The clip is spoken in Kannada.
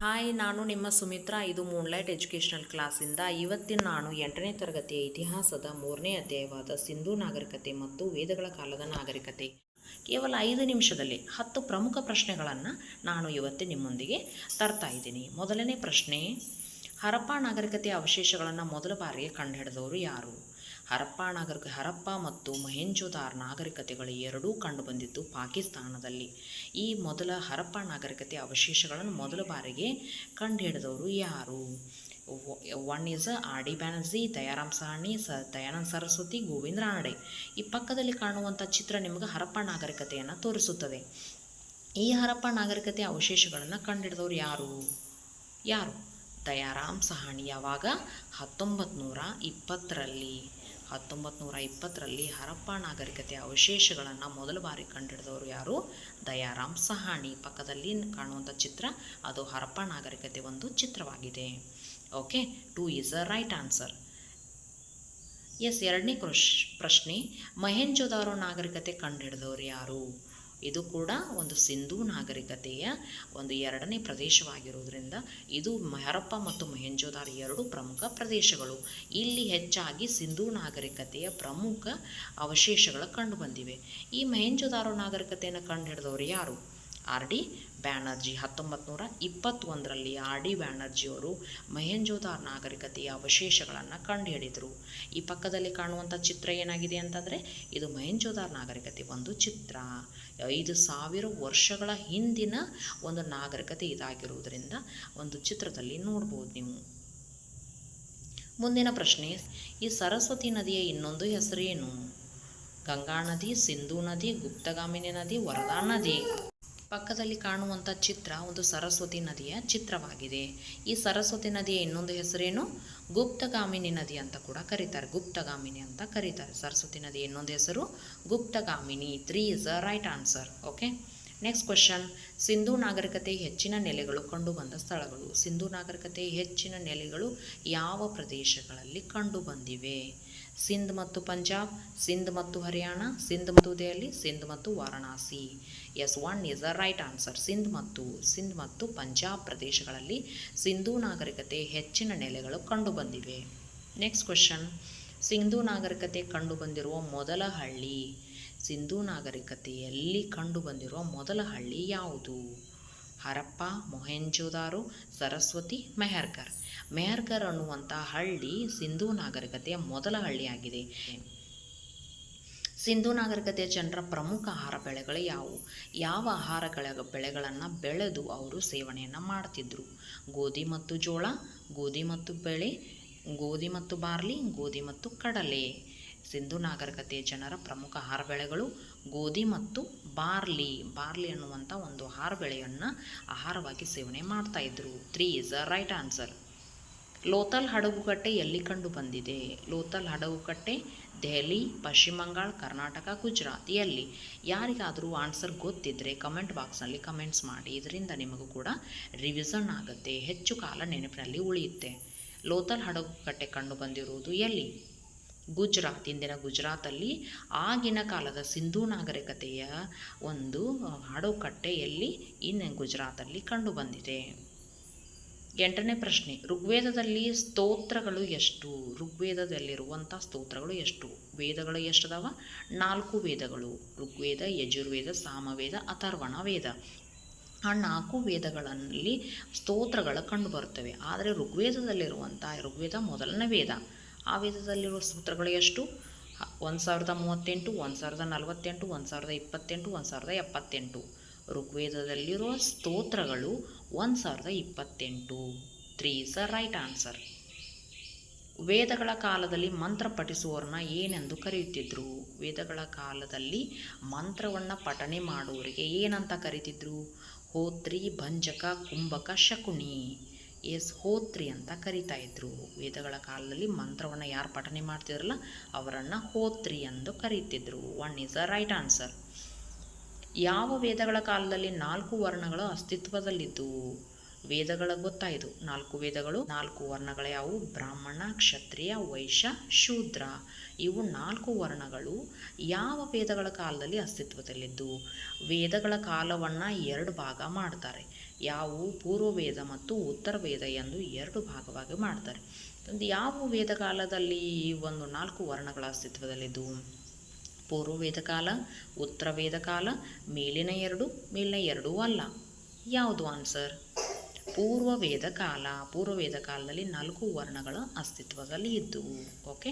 ಹಾಯ್, ನಾನು ನಿಮ್ಮ ಸುಮಿತ್ರಾ. ಇದು ಮೂನ್ಲೈಟ್ ಎಜುಕೇಷನಲ್ ಕ್ಲಾಸಿಂದ ಇವತ್ತಿನ ನಾನು ಎಂಟನೇ ತರಗತಿಯ ಇತಿಹಾಸದ ಮೂರನೇ ಅಧ್ಯಾಯವಾದ ಸಿಂಧೂ ನಾಗರಿಕತೆ ಮತ್ತು ವೇದಗಳ ಕಾಲದ ನಾಗರಿಕತೆ. ಕೇವಲ ಐದು ನಿಮಿಷದಲ್ಲಿ ಹತ್ತು ಪ್ರಮುಖ ಪ್ರಶ್ನೆಗಳನ್ನು ನಾನು ಇವತ್ತು ನಿಮ್ಮೊಂದಿಗೆ ತರ್ತಾ ಇದ್ದೀನಿ. ಮೊದಲನೇ ಪ್ರಶ್ನೆ ಹರಪ್ಪ ನಾಗರಿಕತೆಯ ಅವಶೇಷಗಳನ್ನು ಮೊದಲ ಬಾರಿಗೆ ಕಂಡುಹಿಡಿದವರು ಯಾರು? ಹರಪ್ಪ ನಾಗರಿಕ, ಹರಪ್ಪ ಮತ್ತು ಮೊಹೆಂಜೋದಾರ್ ನಾಗರಿಕತೆಗಳು ಎರಡೂ ಕಂಡುಬಂದಿದ್ದು ಪಾಕಿಸ್ತಾನದಲ್ಲಿ. ಈ ಮೊದಲ ಹರಪ್ಪ ನಾಗರಿಕತೆಯ ಅವಶೇಷಗಳನ್ನು ಮೊದಲ ಬಾರಿಗೆ ಕಂಡುಹಿಡಿದವರು ಯಾರು? One is R D Banerjee, Dayaram Sahni ಸ, ದಯಾನಂದ ಸರಸ್ವತಿ, ಗೋವಿಂದ ರಾನಡೆ ಈ ಪಕ್ಕದಲ್ಲಿ ಕಾಣುವಂಥ ಚಿತ್ರ ನಿಮಗೆ ಹರಪ್ಪ ನಾಗರಿಕತೆಯನ್ನು ತೋರಿಸುತ್ತದೆ. ಈ ಹರಪ್ಪ ನಾಗರಿಕತೆಯ ಅವಶೇಷಗಳನ್ನು ಕಂಡುಹಿಡಿದವರು ಯಾರು? ಯಾರು? ದಯಾರಾಮ್ ಸಹಾಣಿ ಯಾವಾಗ? ಹತ್ತೊಂಬತ್ತು ನೂರ ಇಪ್ಪತ್ತರಲ್ಲಿ ಹತ್ತೊಂಬತ್ತು ನೂರ ಇಪ್ಪತ್ತರಲ್ಲಿ ಹರಪ್ಪ ನಾಗರಿಕತೆಯ ಅವಶೇಷಗಳನ್ನು ಮೊದಲ ಬಾರಿ ಕಂಡುಹಿಡಿದವರು ಯಾರು? ದಯಾರಾಮ್ ಸಹಾಣಿ ಪಕ್ಕದಲ್ಲಿ ಕಾಣುವಂಥ ಚಿತ್ರ, ಅದು ಹರಪ್ಪ ನಾಗರಿಕತೆ ಒಂದು ಚಿತ್ರವಾಗಿದೆ. Okay, two is a right answer. Yes, ಎರಡನೇ ಕೃಷ್ ಪ್ರಶ್ನೆ. ಮಹೇಂಜೋದಾರೋ ನಾಗರಿಕತೆ ಕಂಡುಹಿಡಿದವರು ಯಾರು? ಇದು ಕೂಡ ಒಂದು ಸಿಂಧೂ ನಾಗರಿಕತೆಯ ಒಂದು ಎರಡನೇ ಪ್ರದೇಶವಾಗಿರುವುದರಿಂದ ಇದು ಹರಪ್ಪ ಮತ್ತು ಮಹೆಂಜೋದಾರ ಎರಡು ಪ್ರಮುಖ ಪ್ರದೇಶಗಳು. ಇಲ್ಲಿ ಹೆಚ್ಚಾಗಿ ಸಿಂಧೂ ನಾಗರಿಕತೆಯ ಪ್ರಮುಖ ಅವಶೇಷಗಳು ಕಂಡುಬಂದಿವೆ. ಈ ಮಹೆಂಜೋದಾರೋ ನಾಗರಿಕತೆಯನ್ನು ಕಂಡುಹಿಡಿದವರು ಯಾರು? ಆರ್ ಡಿ ಬ್ಯಾನರ್ಜಿ ಹತ್ತೊಂಬತ್ತು ನೂರ ಇಪ್ಪತ್ತೊಂದರಲ್ಲಿ ಆರ್ ಡಿ ಬ್ಯಾನರ್ಜಿಯವರು ಮಹೇಂಜೋದಾರ್ ನಾಗರಿಕತೆಯ ಅವಶೇಷಗಳನ್ನು ಕಂಡುಹಿಡಿದರು. ಈ ಪಕ್ಕದಲ್ಲಿ ಕಾಣುವಂಥ ಚಿತ್ರ ಏನಾಗಿದೆ ಅಂತಂದರೆ ಇದು ಮಹೇಂಜೋದಾರ್ ನಾಗರಿಕತೆ ಒಂದು ಚಿತ್ರ. ಐದು ಸಾವಿರ ವರ್ಷಗಳ ಹಿಂದಿನ ಒಂದು ನಾಗರಿಕತೆ ಇದಾಗಿರುವುದರಿಂದ ಒಂದು ಚಿತ್ರದಲ್ಲಿ ನೋಡ್ಬೋದು ನೀವು. ಮುಂದಿನ ಪ್ರಶ್ನೆ, ಈ ಸರಸ್ವತಿ ನದಿಯ ಇನ್ನೊಂದು ಹೆಸರೇನು? ಗಂಗಾ ನದಿ, ಸಿಂಧೂ ನದಿ, ಗುಪ್ತಗಾಮಿನಿ ನದಿ, ವರದಾ ನದಿ. ಪಕ್ಕದಲ್ಲಿ ಕಾಣುವಂಥ ಚಿತ್ರ ಒಂದು ಸರಸ್ವತಿ ನದಿಯ ಚಿತ್ರವಾಗಿದೆ. ಈ ಸರಸ್ವತಿ ನದಿಯ ಇನ್ನೊಂದು ಹೆಸರೇನು? ಗುಪ್ತಗಾಮಿನಿ ನದಿ ಅಂತ ಕೂಡ ಕರೀತಾರೆ. ಗುಪ್ತಗಾಮಿನಿ ಅಂತ ಕರೀತಾರೆ. ಸರಸ್ವತಿ ನದಿಯ ಇನ್ನೊಂದು ಹೆಸರು Guptagamini. Three is a right answer okay next question Sindhu ನಾಗರಿಕತೆ ಹೆಚ್ಚಿನ ನೆಲೆಗಳು ಕಂಡುಬಂದ ಸ್ಥಳಗಳು. ಸಿಂಧೂ ನಾಗರಿಕತೆ ಹೆಚ್ಚಿನ ನೆಲೆಗಳು ಯಾವ ಪ್ರದೇಶಗಳಲ್ಲಿ ಕಂಡುಬಂದಿವೆ? ಸಿಂಧ್ ಮತ್ತು ಪಂಜಾಬ್, ಸಿಂಧ್ ಮತ್ತು ಹರಿಯಾಣ, ಸಿಂಧ್ ಮತ್ತು ದೆಹಲಿ, ಸಿಂಧ್ ಮತ್ತು Varanasi. Yes one is a right answer. Sindh ಮತ್ತು ಸಿಂಧ್ ಮತ್ತು ಪಂಜಾಬ್ ಪ್ರದೇಶಗಳಲ್ಲಿ ಸಿಂಧೂ ನಾಗರಿಕತೆ ಹೆಚ್ಚಿನ ನೆಲೆಗಳು ಕಂಡುಬಂದಿವೆ. ನೆಕ್ಸ್ಟ್ ಕ್ವೆಶನ್ ಸಿಂಧೂ ನಾಗರಿಕತೆ ಕಂಡುಬಂದಿರುವ ಮೊದಲ ಹಳ್ಳಿ. ಸಿಂಧೂ ನಾಗರಿಕತೆಯಲ್ಲಿ ಕಂಡುಬಂದಿರುವ ಮೊದಲ ಹಳ್ಳಿ ಯಾವುದು? ಹರಪ್ಪ, ಮೊಹೆಂಜೋದಾರೋ, ಸರಸ್ವತಿ ಮೆಹರ್ಕರ್ ಮೆಹರ್ಕರ್ ಅನ್ನುವಂಥ ಹಳ್ಳಿ ಸಿಂಧೂ ನಾಗರಿಕತೆಯ ಮೊದಲ ಹಳ್ಳಿಯಾಗಿದೆ. ಸಿಂಧೂ ನಾಗರಿಕತೆಯ ಜನರ ಪ್ರಮುಖ ಆಹಾರ ಬೆಳೆಗಳು ಯಾವುವು? ಯಾವ ಆಹಾರಗಳ ಬೆಳೆಗಳನ್ನು ಬೆಳೆದು ಅವರು ಸೇವನೆಯನ್ನು ಮಾಡ್ತಿದ್ರು? ಗೋಧಿ ಮತ್ತು ಜೋಳ, ಗೋಧಿ ಮತ್ತು ಬೆಳೆ, ಗೋಧಿ ಮತ್ತು ಬಾರ್ಲಿ, ಗೋಧಿ ಮತ್ತು ಕಡಲೆ. ಸಿಂಧೂ ನಾಗರಿಕತೆಯ ಜನರ ಪ್ರಮುಖ ಆಹಾರ ಬೆಳೆಗಳು ಗೋಧಿ ಮತ್ತು ಬಾರ್ಲಿ. ಬಾರ್ಲಿ ಅನ್ನುವಂಥ ಒಂದು ಆಹಾರ ಬೆಳೆಯನ್ನು ಆಹಾರವಾಗಿ ಸೇವನೆ ಮಾಡ್ತಾ ಇದ್ರು. Three is a right answer Lothal ಹಡಗುಕಟ್ಟೆ ಎಲ್ಲಿ ಕಂಡು ಬಂದಿದೆ? ಲೋತಲ್ ಹಡಗುಕಟ್ಟೆ, ದೆಹಲಿ, ಪಶ್ಚಿಮ ಬಂಗಾಳ, ಕರ್ನಾಟಕ, ಗುಜರಾತ್ ಎಲ್ಲಿ? ಯಾರಿಗಾದರೂ ಆನ್ಸರ್ ಗೊತ್ತಿದ್ದರೆ ಕಮೆಂಟ್ ಬಾಕ್ಸ್ನಲ್ಲಿ ಕಮೆಂಟ್ಸ್ ಮಾಡಿ. ಇದರಿಂದ ನಿಮಗೂ ಕೂಡ ರಿವಿಸನ್ ಆಗುತ್ತೆ. ಹೆಚ್ಚು ಕಾಲ ನೆನಪಿನಲ್ಲಿ ಉಳಿಯುತ್ತೆ. ಲೋತಲ್ ಹಡಗುಕಟ್ಟೆ ಕಂಡು ಬಂದಿರುವುದು ಎಲ್ಲಿ? ಗುಜರಾತ್ ಇಂದಿನ ಗುಜರಾತಲ್ಲಿ ಆಗಿನ ಕಾಲದ ಸಿಂಧೂ ನಾಗರಿಕತೆಯ ಒಂದು ಹಾಡುಕಟ್ಟೆಯಲ್ಲಿ ಇನ್ನು ಗುಜರಾತಲ್ಲಿ ಕಂಡುಬಂದಿದೆ ಎಂಟನೇ ಪ್ರಶ್ನೆ, ಋಗ್ವೇದದಲ್ಲಿ ಸ್ತೋತ್ರಗಳು ಎಷ್ಟು? ಋಗ್ವೇದದಲ್ಲಿರುವಂಥ ಸ್ತೋತ್ರಗಳು ಎಷ್ಟು? ವೇದಗಳು ಎಷ್ಟದಾವ? ನಾಲ್ಕು ವೇದಗಳು, ಋಗ್ವೇದ, ಯಜುರ್ವೇದ, ಸಾಮವೇದ, ಅಥರ್ವಣ ವೇದ. ಆ ನಾಲ್ಕು ವೇದಗಳಲ್ಲಿ ಸ್ತೋತ್ರಗಳು ಕಂಡುಬರುತ್ತವೆ ಆದರೆ ಋಗ್ವೇದದಲ್ಲಿರುವಂಥ, ಋಗ್ವೇದ ಮೊದಲನೇ ವೇದ. ಆ ವೇದದಲ್ಲಿರುವ ಸೂತ್ರಗಳು ಎಷ್ಟು? ಒಂದು ಸಾವಿರದ ಮೂವತ್ತೆಂಟು, ಒಂದು ಸಾವಿರದ ನಲವತ್ತೆಂಟು, ಒಂದು ಸಾವಿರದ ಇಪ್ಪತ್ತೆಂಟು, ಒಂದು ಸಾವಿರದ ಎಪ್ಪತ್ತೆಂಟು. ಋಗ್ವೇದದಲ್ಲಿರುವ ಸ್ತೋತ್ರಗಳು ಒಂದು ಸಾವಿರದ ಇಪ್ಪತ್ತೆಂಟು. Three is a right answer ವೇದಗಳ ಕಾಲದಲ್ಲಿ ಮಂತ್ರ ಪಠಿಸುವವ್ರನ್ನ ಏನೆಂದು ಕರೆಯುತ್ತಿದ್ದರು ವೇದಗಳ ಕಾಲದಲ್ಲಿ ಮಂತ್ರವನ್ನು ಪಠನೆ ಮಾಡುವವರಿಗೆ ಏನಂತ ಕರೀತಿದ್ರು? ಹೋತ್ರಿ, ಭಂಜಕ, ಕುಂಭಕ, ಶಕುನಿ. ಹೋತ್ರಿ ಅಂತ ಕರಿತಾ ಇದ್ರು. ವೇದಗಳ ಕಾಲದಲ್ಲಿ ಮಂತ್ರವನ್ನು ಯಾರು ಪಠನೆ ಮಾಡ್ತಿದ್ರಲ್ಲ, ಅವರನ್ನು ಹೋತ್ರಿ ಎಂದು ಕರೀತಿದ್ರು. One is a right answer ಯಾವ ವೇದಗಳ ಕಾಲದಲ್ಲಿ ನಾಲ್ಕು ವರ್ಣಗಳು ಅಸ್ತಿತ್ವದಲ್ಲಿದ್ದವು? ವೇದಗಳ ಗೊತ್ತಾಯಿತು ನಾಲ್ಕು ವೇದಗಳು, ನಾಲ್ಕು ವರ್ಣಗಳು ಯಾವುವು ಬ್ರಾಹ್ಮಣ, ಕ್ಷತ್ರಿಯ ವೈಶ್ಯ ಶೂದ್ರ. ಇವು ನಾಲ್ಕು ವರ್ಣಗಳು ಯಾವ ವೇದಗಳ ಕಾಲದಲ್ಲಿ ಅಸ್ತಿತ್ವದಲ್ಲಿದ್ದು? ವೇದಗಳ ಕಾಲವನ್ನು ಎರಡು ಭಾಗ ಮಾಡ್ತಾರೆ. ಯಾವು ಪೂರ್ವ ವೇದ ಮತ್ತು ಉತ್ತರ ವೇದ ಎಂದು ಎರಡು ಭಾಗವಾಗಿ ಮಾಡ್ತಾರೆ. ಒಂದು ಯಾವ ವೇದ ಕಾಲದಲ್ಲಿ ಈ ಒಂದು ನಾಲ್ಕು ವರ್ಣಗಳ ಅಸ್ತಿತ್ವದಲ್ಲಿದ್ದು? ಪೂರ್ವ ವೇದ ಕಾಲ ಉತ್ತರ ವೇದ ಕಾಲ, ಮೇಲಿನ ಎರಡು, ಮೇಲಿನ ಎರಡೂ ಅಲ್ಲ. ಯಾವುದು ಆನ್ಸರ್ ಪೂರ್ವ ವೇದ ಕಾಲ ಪೂರ್ವ ವೇದ ಕಾಲದಲ್ಲಿ ನಾಲ್ಕು ವರ್ಣಗಳು ಅಸ್ತಿತ್ವದಲ್ಲಿ ಇದ್ದವು ಓಕೆ